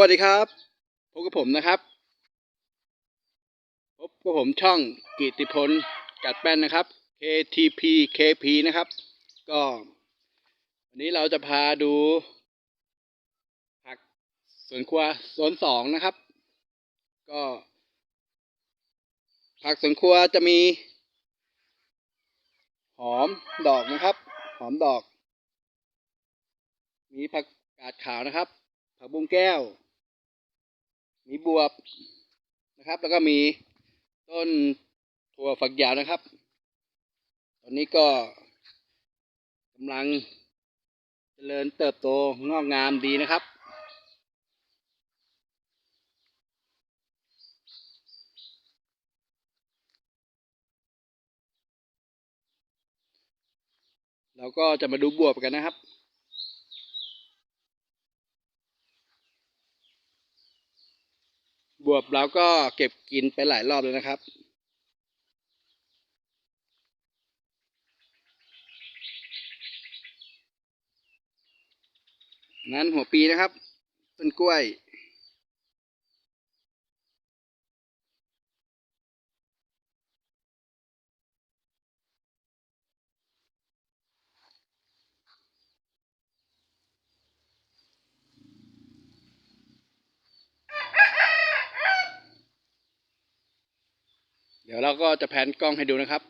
วัสดีครับ พบกับผมนะครับ พบกับผมช่องกิติพลกัดแป้นนะครับ KTP KP นะครับ ก็วันนี้เราจะพาดูผักสวนครัวโซนสองนะครับ ก็ ผักสวนครัวจะมี หอมดอกนะครับ หอมดอก มีผักกาดขาวนะครับผักบุ้งแก้ว มีบวบนะครับ แล้วก็มีต้นถั่วฝักยาวนะครับ ตอนนี้ก็กำลังเจริญเติบโตงอกงามดีนะครับเราก็จะมาดูบวบกันนะครับ บวบเราก็เก็บกินไปหลายรอบแล้วนะครับ นั้นหัวปีนะครับ ต้นกล้วย ดี๋ยวเราก็จะแพนกล้องให้ดูนะครับ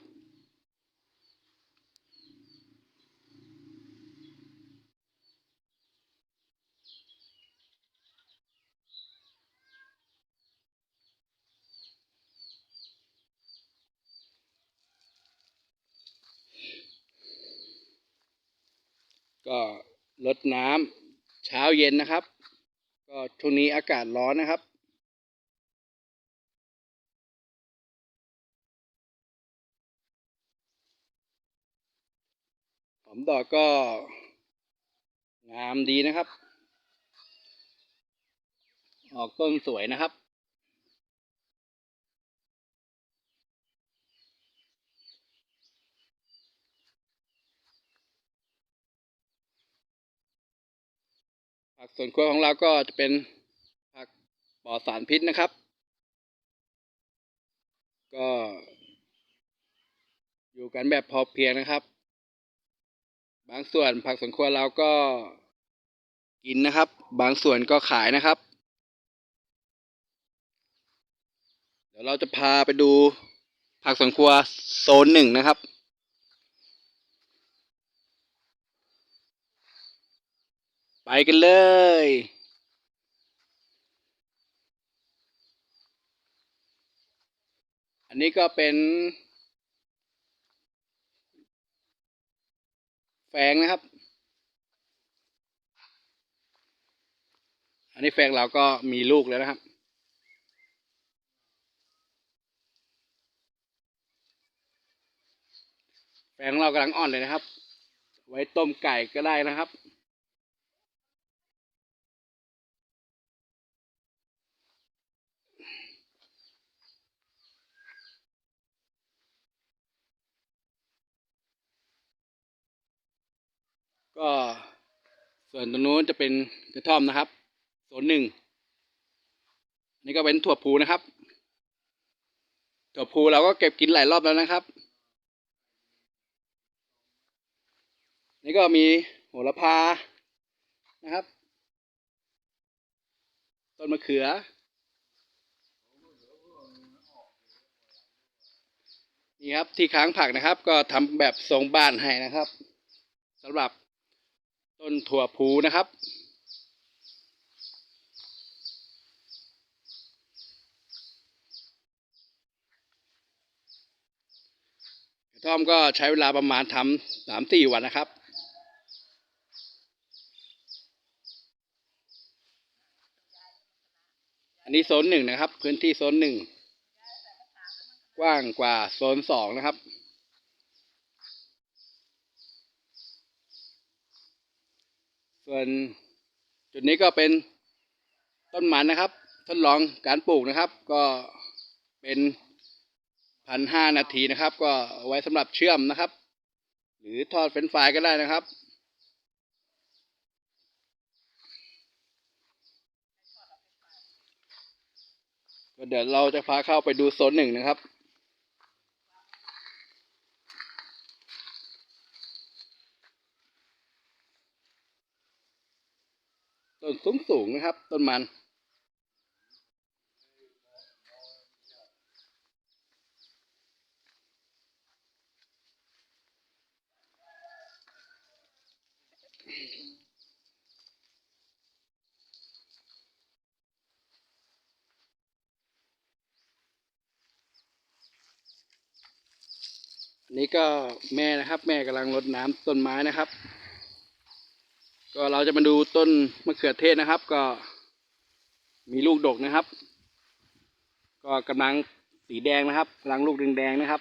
ก็ลดน้ำเช้าเย็นนะครับ ก็ช่วงนี้อากาศร้อนนะครับ อมดอกก็งามดีนะครับ ออกต้นสวยนะครับ ผักสวนครัวของเราก็จะเป็นผักปลอดสารพิษนะครับ ก็อยู่กันแบบพอเพียงนะครับ บางส่วนผักสวนครัวเราก็กินนะครับ บางส่วนก็ขายนะครับ เดี๋ยวเราจะพาไปดูผักสวนครัวโซนหนึ่งนะครับ ไปกันเลยอันนี้ก็เป็น แฝงนะครับ อันนี้แฝงเราก็มีลูกแล้วนะครับ แฝงเรากำลังอ่อนเลยนะครับ ไว้ต้มไก่ก็ได้นะครับ ก็ ส่วนตรงนู้นจะเป็นกระท่อมนะครับโซนหนึ่งนนี่ก็เป็นถั่วพูนะครับ ถั่วพูเราก็เก็บกินหลายรอบแล้วนะครับ นี่ก็มีโหระพานะครับ ต้นมะเขือ นี่ครับที่ค้างผักนะครับ ก็ทำแบบทรงบ้านให้นะครับสำหรับ ต้นถั่วพูนะครับ กระท่อมก็ใช้เวลาประมาณทำสามสี่วันนะครับอันนี้โซนหนึ่งนะครับ พื้นที่โซนหนึ่งกว้างกว่าโซนสองนะครับ ส่วนจุดนี้ก็เป็นต้นหมันนะครับ ทดลองการปลูกนะครับ ก็เป็นพันห้านาทีนะครับ ก็ไว้สำหรับเชื่อมนะครับ หรือทอดเฟรนฟรายก็ได้นะครับเดี๋ยวเราจะพาเข้าไปดูโซนหนึ่งนะครับ ต้นสูงสูงๆนะครับ ต้นมัน นี่ก็แม่นะครับ แม่กำลังรดน้ำต้นไม้นะครับ ก็เราจะมาดูต้นมะเขือเทศนะครับ ก็มีลูกดกนะครับ ก็กำลังสีแดงนะครับกำลังลูกแดงๆนะครับ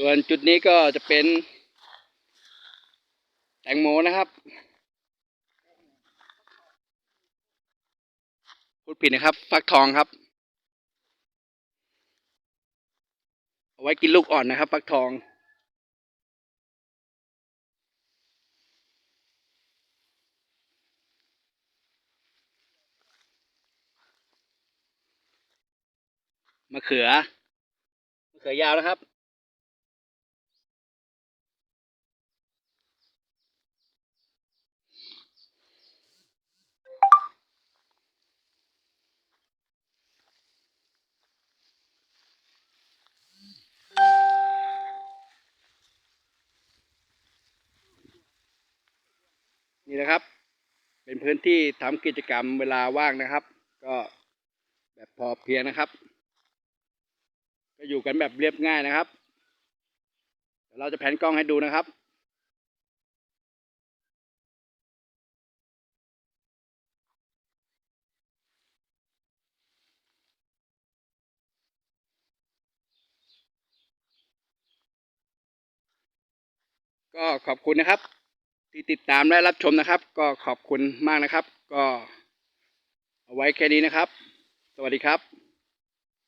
ส่วนจุดนี้ก็จะเป็น แตงโมนะครับพูดผิดนะครับ ฟักทองครับ เอาไว้กินลูกอ่อนนะครับ ฟักทอง มะเขือ มะเขือยาวนะครับ นี่นะครับ เป็นพื้นที่ทำกิจกรรมเวลาว่างนะครับ ก็แบบพอเพียงนะครับ ก็อยู่กันแบบเรียบง่ายนะครับเดี๋ยวเราจะแผนกล้องให้ดูนะครับก็ขอบคุณนะครับ ที่ติดตามและรับชมนะครับ ก็ขอบคุณมากนะครับ ก็เอาไว้แค่นี้นะครับ สวัสดีครับ